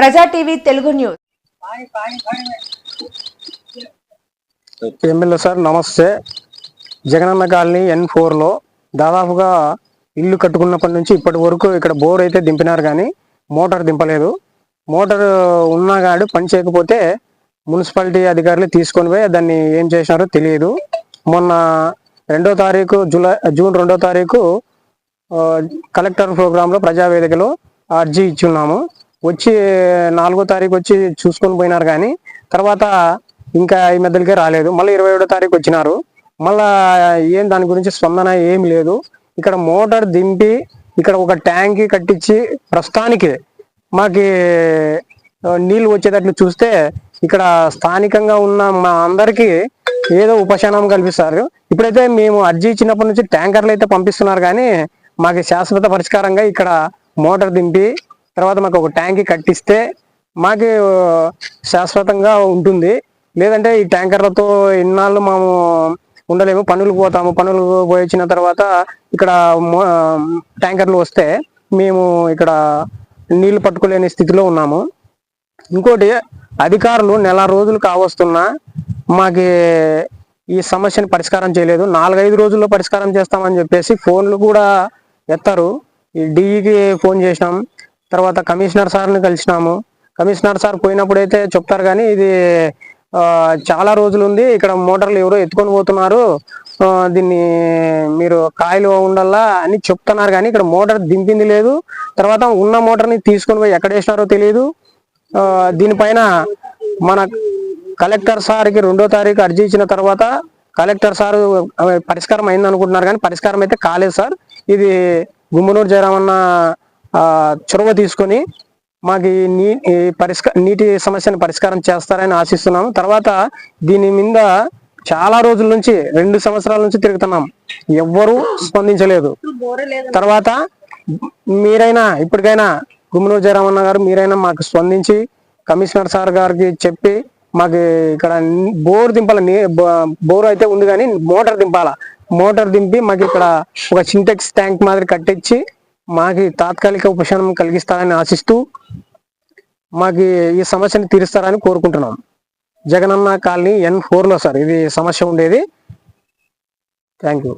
Praja TV Telugu news. MLA sir నమస్తే. Jagananna colony ఎన్ ఫోర్లో దాదాపుగా ఇల్లు కట్టుకున్నప్పటి నుంచి ఇప్పటి వరకు ఇక్కడ బోర్ అయితే దింపినారు కానీ మోటార్ దింపలేదు. మోటార్ ఉన్నా కాడు పని చేయకపోతే మున్సిపాలిటీ అధికారులు తీసుకొని పోయి దాన్ని ఏం చేసినారో తెలియదు. మొన్న రెండో తారీఖు జూలై జూన్ రెండో తారీఖు కలెక్టర్ ప్రోగ్రాంలో ప్రజావేదికలో అర్జీ ఇచ్చి ఉన్నాము. వచ్చి నాలుగో తారీఖు వచ్చి చూసుకొని పోయినారు కానీ తర్వాత ఇంకా ఈ మధ్యలోకే రాలేదు. మళ్ళీ ఇరవై ఏడో తారీఖు వచ్చినారు. మళ్ళా ఏం దాని గురించి స్పందన ఏం లేదు. ఇక్కడ మోటార్ దింపి ఇక్కడ ఒక ట్యాంక్ కట్టించి ప్రస్తుతానికి మాకి నీళ్ళు వచ్చేటట్లు చూస్తే ఇక్కడ స్థానికంగా ఉన్న మా అందరికీ ఏదో ఉపశమనం కల్పిస్తారు. ఇప్పుడైతే మేము అర్జీ ఇచ్చినప్పటి నుంచి ట్యాంకర్లు అయితే పంపిస్తున్నారు కానీ మాకు శాశ్వత పరిష్కారంగా ఇక్కడ మోటార్ దింపి తర్వాత మాకు ఒక ట్యాంక్ కట్టిస్తే మాకు శాశ్వతంగా ఉంటుంది. లేదంటే ఈ ట్యాంకర్లతో ఇన్నాళ్ళు మేము ఉండలేము. పనులు పోతాము. పనులు పోయించిన తర్వాత ఇక్కడ ట్యాంకర్లు వస్తే మేము ఇక్కడ నీళ్ళు పట్టుకోలేని స్థితిలో ఉన్నాము. ఇంకోటి అధికారులు నెల రోజులు కావస్తున్నా మాకు ఈ సమస్యను పరిష్కారం చేయలేదు. నాలుగైదు రోజుల్లో పరిష్కారం చేస్తామని చెప్పేసి ఫోన్లు కూడా ఎత్తారు. ఈ డిఈకి ఫోన్ చేసినాం. తర్వాత కమిషనర్ సార్ని కలిసినాము. కమిషనర్ సార్ పోయినప్పుడు అయితే చెప్తారు కానీ ఇది చాలా రోజులు ఉంది. ఇక్కడ మోటార్లు ఎవరో ఎత్తుకొని పోతున్నారు. దీన్ని మీరు కాయలు ఉండాలా అని చెప్తున్నారు కానీ ఇక్కడ మోటార్ దింపింది లేదు. తర్వాత ఉన్న మోటార్ని తీసుకొని పోయి ఎక్కడ వేసినారో తెలియదు దీనిపైన మన కలెక్టర్ సార్కి రెండో తారీఖు అర్జీ ఇచ్చిన తర్వాత కలెక్టర్ సార్ పరిష్కారం అయింది అనుకుంటున్నారు కానీ పరిష్కారం అయితే కాలేదు సార్. ఇది గుమ్మనూరు జయరామన్న చొరవ తీసుకొని మాకు ఈ నీ ఈ పరిష్క నీటి సమస్యను పరిష్కారం చేస్తారని ఆశిస్తున్నాము. తర్వాత దీని మీద చాలా రోజుల నుంచి రెండు సంవత్సరాల నుంచి తిరుగుతున్నాం. ఎవ్వరూ స్పందించలేదు. తర్వాత మీరైనా ఇప్పటికైనా గుమ్మనూరు జయరామన్న గారు మీరైనా మాకు స్పందించి కమిషనర్ సార్ గారికి చెప్పి మాకు ఇక్కడ బోర్ దింపాల బో- బోర్ అయితే ఉంది కానీ మోటార్ దింపాల. మోటార్ దింపి మాకు ఇక్కడ ఒక సింటెక్స్ ట్యాంక్ మాదిరి కట్టించి మాకు తాత్కాలిక ఉపశమనం కలిగిస్తారని ఆశిస్తూ మాకు ఈ సమస్యను తీరుస్తారని కోరుకుంటున్నాం. జగనన్న కాలనీ ఎన్ ఫోర్లో సార్ ఇది సమస్య ఉండేది. Thank you